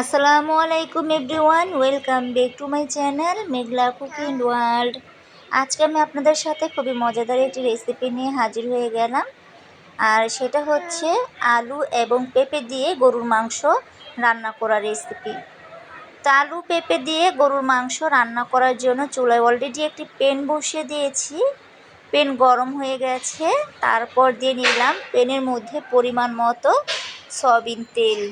আসসালামু আলাইকুম everyone, welcome back to my channel Meghla cooking world. আজকে আমি আপনাদের সাথে খুবই মজাদার একটি রেসিপি নিয়ে হাজির হয়ে গেলাম। আর সেটা হচ্ছে আলু এবং পেঁপে দিয়ে গরুর মাংস রান্না করা রেসিপি তো আলু, পেঁপে দিয়ে গরুর মাংস রান্না করার জন্য চুলায় অলরেডি একটি পেন বসিয়ে দিয়েছি। পেন গরম হয়ে গেছে, তারপর দিয়ে নিলাম পেনের মধ্যে পরিমাণ মতো সয়াবিন তেল।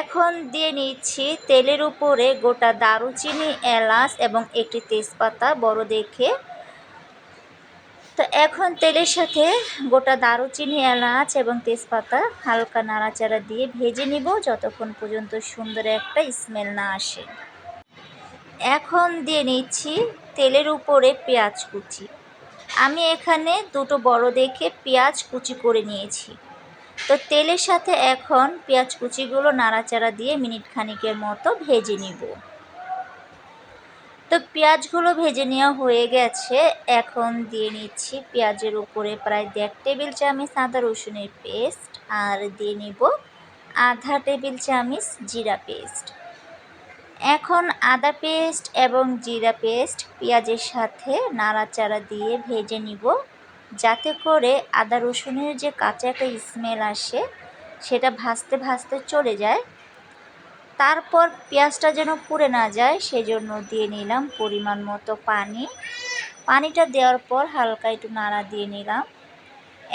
এখন দিয়ে নিচ্ছি তেলের উপরে গোটা দারুচিনি, এলাচ এবং একটি তেজপাতা বড় দেখে। তো এখন তেলের সাথে গোটা দারুচিনি, এলাচ এবং তেজপাতা হালকা নাড়াচাড়া দিয়ে ভেজে নিব যতক্ষণ পর্যন্ত সুন্দর একটা স্মেল না আসে। এখন দিয়ে নিচ্ছি তেলের উপরে পেঁয়াজ কুচি। আমি এখানে দুটো বড় দেখে পেঁয়াজ কুচি করে নিয়েছি। তো তেলের সাথে এখন পেঁয়াজ কুচিগুলো নাড়াচাড়া দিয়ে মিনিট খানিকের মতো ভেজে নিব। তো পেঁয়াজগুলো ভেজে নেওয়া হয়ে গেছে। এখন দিয়ে নিচ্ছি পেঁয়াজের উপরে প্রায় দেড় টেবিল চামচ আদা রসুনের পেস্ট আর দিয়ে নিব আধা টেবিল চামচ জিরা পেস্ট। এখন আদা পেস্ট এবং জিরা পেস্ট পেঁয়াজের সাথে নাড়াচাড়া দিয়ে ভেজে নিব। যাতে করে আদা রসুনের যে কাঁচা একটা স্মেল আসে, সেটা ভাজতে ভাজতে চলে যায়। তারপর পেঁয়াজটা যেন পুড়ে না যায়, সেজন্য দিয়ে নিলাম পরিমাণ মতো পানি। পানিটা দেওয়ার পর হালকা একটু নাড়া দিয়ে নিলাম।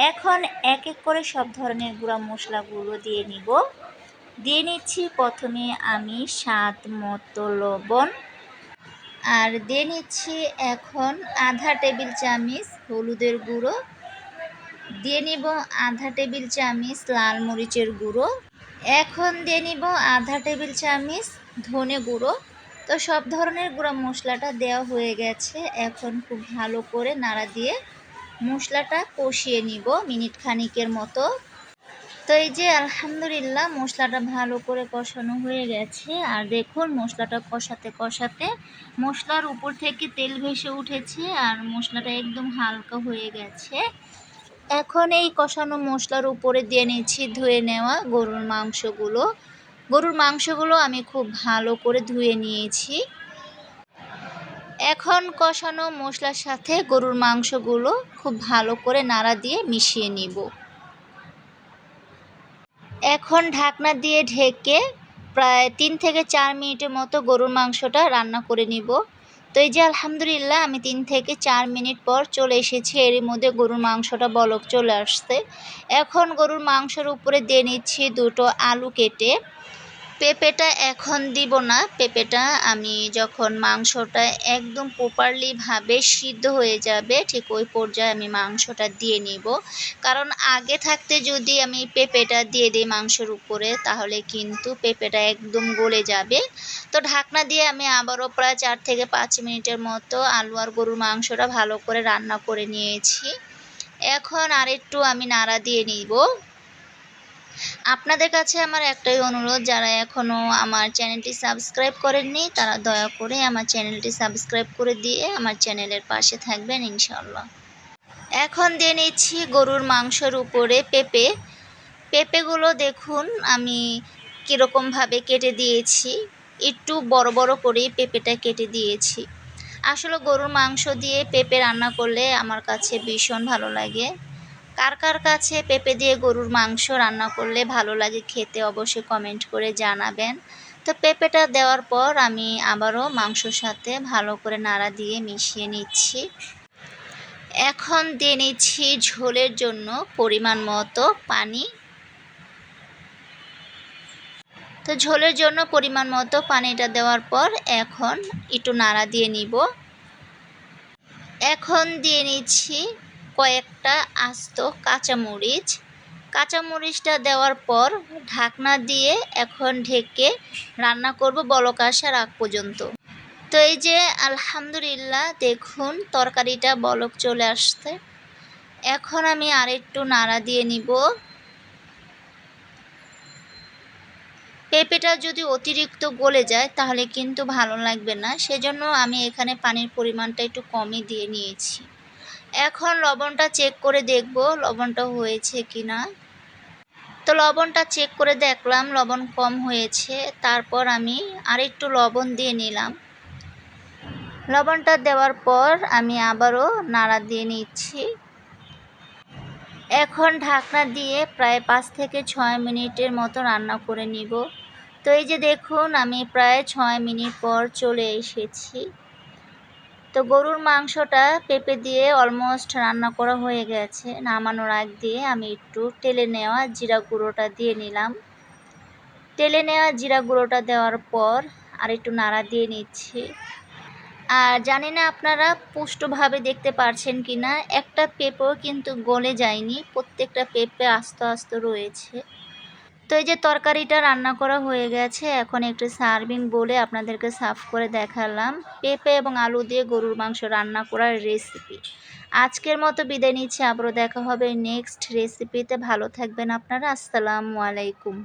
এখন এক এক করে সব ধরনের গুঁড়া মশলাগুলো দিয়ে নিব। দিয়ে নিচ্ছি প্রথমে আমি স্বাদ মতো লবণ। আর দিয়ে নিচ্ছি এখন আধা টেবিল চামচ হলুদের গুঁড়ো। দিয়ে নিব আধা টেবিল চামচ লাল মরিচের গুঁড়ো। এখন দিয়ে নিব আধা টেবিল চামচ ধনে গুঁড়ো। তো সব ধরনের গুঁড়ো মশলাটা দেওয়া হয়ে গেছে। এখন খুব ভালো করে নাড়া দিয়ে মশলাটা কষিয়ে নিব মিনিট খানিকের মতো। তো এই যে আলহামদুলিল্লাহ মশলাটা ভালো করে কষানো হয়ে গেছে। আর দেখুন মশলাটা কষাতে কষাতে মশলার উপর থেকে তেল ভেসে উঠেছে আর মশলাটা একদম হালকা হয়ে গেছে। এখন এই কষানো মশলার উপরে দিয়ে নিচ্ছি ধুয়ে নেওয়া গরুর মাংসগুলো। গরুর মাংসগুলো আমি খুব ভালো করে ধুয়ে নিয়েছি। এখন কষানো মশলার সাথে গরুর মাংসগুলো খুব ভালো করে নাড়া দিয়ে মিশিয়ে নিব। এখন ঢাকনা দিয়ে ঢেকে প্রায় তিন থেকে চার মিনিটের মতো গরুর মাংসটা রান্না করে নিব। তো এই যে আলহামদুলিল্লাহ আমি তিন থেকে চার মিনিট পর চলে এসেছি, এর মধ্যে গরুর মাংসটা বলক চলে আসছে। এখন গরুর মাংসের উপরে দিয়ে নিচ্ছি দুটো আলু কেটে। পেঁপেটা এখন দিব না। পেঁপেটা আমি যখন মাংসটা একদম প্রপারলিভাবে সিদ্ধ হয়ে যাবে, ঠিক ওই পর্যায়ে আমি মাংসটা দিয়ে নিব। কারণ আগে থাকতে যদি আমি পেঁপেটা দিয়ে দিই মাংসের উপরে, তাহলে কিন্তু পেঁপেটা একদম গলে যাবে। তো ঢাকনা দিয়ে আমি আবারও প্রায় চার থেকে পাঁচ মিনিটের মতো আলু আর গরুর মাংসটা ভালো করে রান্না করে নিয়েছি। এখন আরেকটু আমি নাড়া দিয়ে নিব। আপনাদের কাছে আমার একটাই অনুরোধ, যারা এখনও আমার চ্যানেলটি সাবস্ক্রাইব করেননি, তারা দয়া করে আমার চ্যানেলটি সাবস্ক্রাইব করে দিয়ে আমার চ্যানেলের পাশে থাকবেন ইনশাল্লাহ এখন দিয়ে নিচ্ছি গরুর মাংসের উপরে পেঁপে। পেঁপেগুলো দেখুন, আমি কীরকমভাবে কেটে দিয়েছি। একটু বড় বড় করেই পেঁপেটা কেটে দিয়েছি। আসলে গরুর মাংস দিয়ে পেঁপে রান্না করলে আমার কাছে ভীষণ ভালো লাগে। কার কার কাছে পেঁপে দিয়ে গরুর মাংস রান্না করলে ভালো লাগে খেতে অবশ্যই কমেন্ট করে জানাবেন। তো পেঁপেটা দেওয়ার পর আমি আবারও মাংসর সাথে ভালো করে নাড়া দিয়ে মিশিয়ে নিচ্ছি। এখন দিয়ে নিচ্ছি ঝোলের জন্য পরিমাণ মতো পানি। তো ঝোলের জন্য পরিমাণ মতো পানিটা দেওয়ার পর এখন একটু নাড়া দিয়ে নিব। এখন দিয়ে নিচ্ছি কয়েকটা আস্ত কাঁচামরিচ। কাঁচামরিচটা দেওয়ার পর ঢাকনা দিয়ে এখন ঢেকে রান্না করব বলক আসার আগ পর্যন্ত। তো এই যে আলহামদুলিল্লাহ, দেখুন তরকারিটা বলক চলে আসছে। এখন আমি আর একটু নাড়া দিয়ে নিব। পেঁপেটা যদি অতিরিক্ত গলে যায়, তাহলে কিন্তু ভালো লাগবে না। সেজন্য আমি এখানে পানির পরিমাণটা একটু কমই দিয়ে নিয়েছি। এখন লবণটা চেক করে দেখব লবণটা হয়েছে কি না তো লবণটা চেক করে দেখলাম, লবণ কম হয়েছে। তারপর আমি আরেকটু লবণ দিয়ে নিলাম। লবণটা দেওয়ার পর আমি আবারও নাড়া দিয়ে নিচ্ছি। এখন ঢাকনা দিয়ে প্রায় পাঁচ থেকে ছয় মিনিটের মতো রান্না করে নিব। তো এই যে দেখুন, আমি প্রায় ছয় মিনিট পর চলে এসেছি। তো গরুর মাংসটা পেঁপে দিয়ে অলমোস্ট রান্না করা হয়ে গেছে। নামানোর আগ দিয়ে আমি একটু টেলে নেওয়া জিরা গুঁড়োটা দিয়ে নিলাম। টেলে নেওয়া জিরা গুঁড়োটা দেওয়ার পর আর একটু নাড়া দিয়ে নিচ্ছি। আর জানি না আপনারা পুষ্টভাবে দেখতে পারছেন কি না একটা পেঁপেও কিন্তু গলে যায়নি, প্রত্যেকটা পেঁপে আস্ত আস্ত রয়েছে। তো এই যে তরকারিটা রান্না করা হয়ে গেছে, এখন একটু সার্ভিং বলে আপনাদেরকে সার্ভ করে দেখালাম। পেঁপে এবং আলু দিয়ে গরুর মাংস রান্না করার রেসিপি আজকের মতো বিদায় নিচ্ছি, আবারও দেখা হবে নেক্সট রেসিপিতে ভালো থাকবেন আপনারা, আসসালামু আলাইকুম।